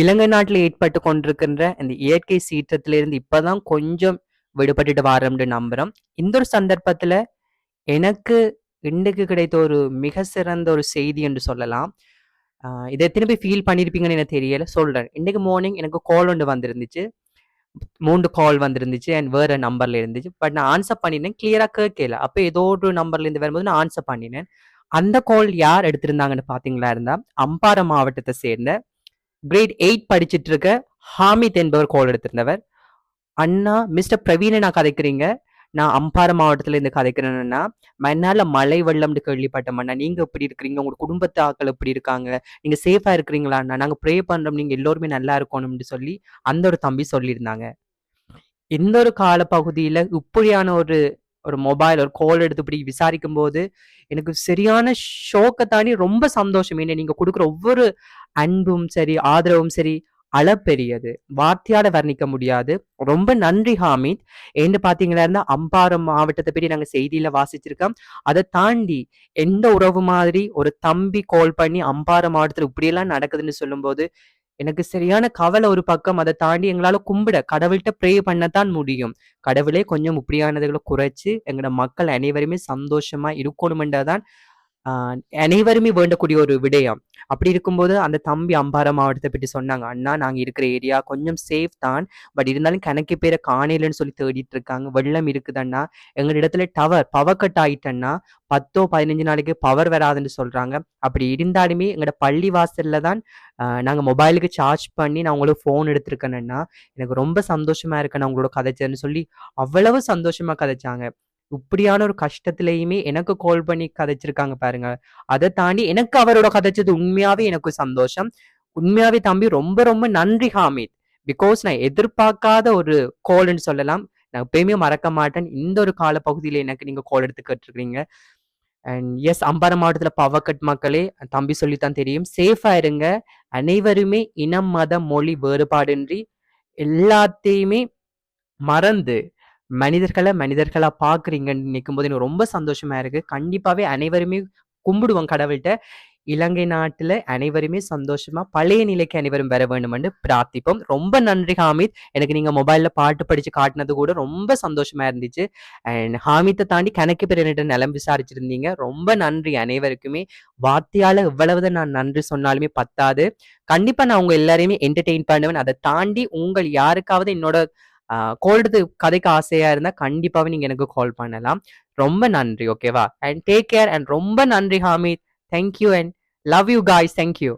இலங்கை நாட்டில் ஏற்பட்டு கொண்டிருக்கின்ற இந்த இயற்கை சீற்றத்திலிருந்து இப்போதான் கொஞ்சம் விடுபட்டுட்டு வாரோம்னு நம்புகிறோம் இந்த ஒரு சந்தர்ப்பத்தில் எனக்கு இன்றைக்கு கிடைத்த ஒரு மிக சிறந்த ஒரு செய்தி என்று சொல்லலாம். இதை திரும்பி ஃபீல் பண்ணியிருப்பீங்கன்னு எனக்கு தெரியல. சொல்கிறேன் இன்னைக்கு மார்னிங் எனக்கு கால் ஒன்று வந்திருந்துச்சு. மூன்று கால் வந்திருந்துச்சு அண்ட் வேறு நம்பரில் இருந்துச்சு. பட் நான் ஆன்சர் பண்ணினேன். கிளியராக கேட்கல. அப்போ ஏதோ ஒரு நம்பர்லேருந்து வரும்போது நான் ஆன்சர் பண்ணினேன். அந்த கால் யார் எடுத்திருந்தாங்கன்னு பார்த்தீங்களா இருந்தால் அம்பாறை மாவட்டத்தை சேர்ந்த கிரேட் எயிட் படிச்சுட்டு இருக்க ஹாமித் என்பவர் கால் எடுத்திருந்தவர். "அண்ணா, மிஸ்டர் பிரவீனை நான் கதைக்கிறீங்க. நான் அம்பாறை மாவட்டத்துல இருந்து கதைக்கிறேன்னா அண்ணா. மழை வெள்ளம்னு கேள்விப்பட்டோம்ண்ணா நீங்க எப்படி இருக்கிறீங்க? உங்க குடும்பத்து ஆக்கள் எப்படி இருக்காங்க? நீங்க சேஃபா இருக்கிறீங்களா அண்ணா? நாங்க ப்ரே பண்றோம். நீங்க எல்லோருமே நல்லா இருக்கணும்னு" சொல்லி அந்த ஒரு தம்பி சொல்லியிருந்தாங்க. இந்த ஒரு காலப்பகுதியில இப்படியான ஒரு ஒரு மொபைல் ஒரு கால் எடுத்து இப்படி விசாரிக்கும்போது, எனக்கு சரியான ஷோக்க தாண்டி ரொம்ப சந்தோஷம். என்ன நீங்க கொடுக்குற ஒவ்வொரு அன்பும் சரி, ஆதரவும் சரி, அளப்பெரியது. வார்த்தையால வர்ணிக்க முடியாது. ரொம்ப நன்றி ஹாமித். ஏன்னு பார்த்தீங்கன்னா, அம்பாறை மாவட்டத்தை பற்றி நாங்க செய்தியில வாசிச்சிருக்கோம். அதை தாண்டி எந்த உறவு மாதிரி ஒரு தம்பி கால் பண்ணி அம்பாறை மாவட்டத்துல இப்படியெல்லாம் நடக்குதுன்னு சொல்லும்போது, எனக்கு சரியான கவலை ஒரு பக்கம். அதை தாண்டி எங்களால கும்பிட, கடவுள்கிட்ட ப்ரே பண்ணத்தான் முடியும். கடவுளே கொஞ்சம் இப்படியானதுகளை குறைச்சு, எங்களோட மக்கள் அனைவருமே சந்தோஷமா இருக்கணும்ன்றதான் அனைவருமே வேண்டக்கூடிய ஒரு விடயம். அப்படி இருக்கும்போது அந்த தம்பி அம்பாறை மாவட்டத்தை பற்றி சொன்னாங்க. "அண்ணா, நாங்கள் இருக்கிற ஏரியா கொஞ்சம் சேஃப் தான். பட் இருந்தாலும் கணக்கு பேர காணலன்னு சொல்லி தேடிட்டு இருக்காங்க. வெள்ளம் இருக்குது அண்ணா. இடத்துல டவர் பவர் கட் ஆயிட்டு அண்ணா. 10ஓ, 15 நாளைக்கு பவர் வராதுன்னு சொல்கிறாங்க அப்படி இருந்தாலுமே எங்களோட பள்ளி வாசலில் தான் நாங்கள் மொபைலுக்கு சார்ஜ் பண்ணி நான் உங்களுக்கு ஃபோன் எடுத்திருக்கேன்னா அண்ணா. எனக்கு ரொம்ப சந்தோஷமாக இருக்கேன் நான் உங்களோட கதைச்சதுன்னு" சொல்லி அவ்வளவு சந்தோஷமாக கதைச்சாங்க. இப்படியான ஒரு கஷ்டத்துலயுமே எனக்கு கால் பண்ணி கதைச்சிருக்காங்க பாருங்க. அதை தாண்டி எனக்கு அவரோட கதைச்சது உண்மையாவே எனக்கு சந்தோஷம். உண்மையாவே தம்பி ரொம்ப ரொம்ப நன்றி ஹாமித். பிகாஸ் நான் எதிர்பார்க்காத ஒரு கோல்னு சொல்லலாம். நான் எப்பயுமே மறக்க மாட்டேன். இந்த ஒரு கால பகுதியில எனக்கு நீங்க கோல் எடுத்து கேட்டுருக்கீங்க அண்ட் எஸ் அம்பாறை மாவட்டத்தில் பவர் கட் மக்களே, தம்பி சொல்லித்தான் தெரியும். சேஃபாக இருங்க. அனைவருமே இனம், மதம், மொழி வேறுபாடின்றி எல்லாத்தையுமே மறந்து மனிதர்கள மனிதர்களா பார்க்குறீங்கன்னு நினைக்கும்போது எனக்கு ரொம்ப சந்தோஷமா இருக்கு. கண்டிப்பாவே அனைவருமே கும்பிடுவோம் கடவுள்கிட்ட இலங்கை நாட்டுல அனைவருமே சந்தோஷமா பழைய நிலைக்கு அனைவரும் வர வேண்டும்ன்னு பிரார்த்திப்போம். ரொம்ப நன்றி ஹாமித். எனக்கு நீங்க மொபைல்ல பாட்டு படிச்சு காட்டினது கூட ரொம்ப சந்தோஷமா இருந்துச்சு. அண்ட் ஹாமித்தை தாண்டி கணக்கு பேர் என்னிட்ட நிலம் விசாரிச்சிருந்தீங்க. ரொம்ப நன்றி அனைவருக்குமே. வார்த்தையால எவ்வளவுதான் நான் நன்றி சொன்னாலுமே பத்தாது. கண்டிப்பா நான் உங்க எல்லாரையுமே என்டர்டெயின் பண்ணுவேன். அதை தாண்டி உங்கள் யாருக்காவது என்னோட கோல்டு கதைக்கு எடுத்து கதைக்க ஆசையா இருந்தா, கண்டிப்பாவே நீங்க எனக்கு கால் பண்ணலாம். ரொம்ப நன்றி. ஓகேவா? அண்ட் டேக் கேர் அண்ட் ரொம்ப நன்றி Hamid. Thank you and love you guys. Thank you.